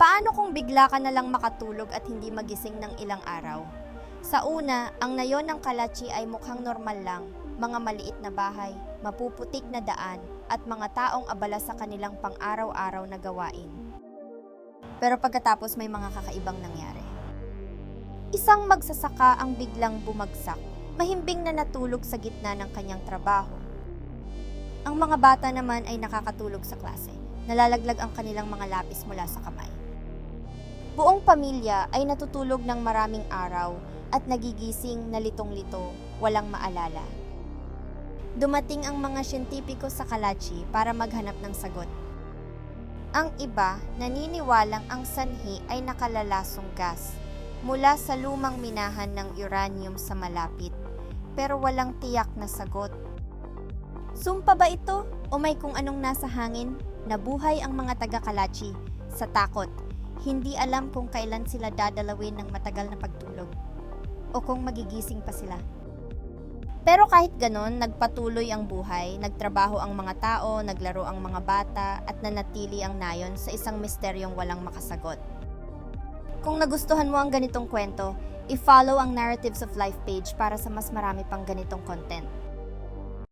Paano kung bigla ka na lang makatulog at hindi magising ng ilang araw? Sa una, ang nayon ng Kalachi ay mukhang normal lang, mga maliit na bahay, mapuputik na daan, at mga taong abala sa kanilang pang-araw-araw na gawain. Pero pagkatapos may mga kakaibang nangyari. Isang magsasaka ang biglang bumagsak, mahimbing na natulog sa gitna ng kanyang trabaho. Ang mga bata naman ay nakakatulog sa klase, nalalaglag ang kanilang mga lapis mula sa kamay. Buong pamilya ay natutulog ng maraming araw at nagigising na litong-lito, walang maalala. Dumating ang mga siyentipiko sa Kalachi para maghanap ng sagot. Ang iba naniniwalang ang sanhi ay nakalalasong gas mula sa lumang minahan ng uranium sa malapit, pero walang tiyak na sagot. Sumpa ba ito o may kung anong nasa hangin? Nabuhay ang mga taga-Kalachi sa takot. Hindi alam kung kailan sila dadalawin ng matagal na pagtulog o kung magigising pa sila. Pero kahit ganon, nagpatuloy ang buhay, nagtrabaho ang mga tao, naglaro ang mga bata, at nanatili ang nayon sa isang misteryong walang makasagot. Kung nagustuhan mo ang ganitong kwento, i-follow ang Narratives of Life page para sa mas marami pang ganitong content.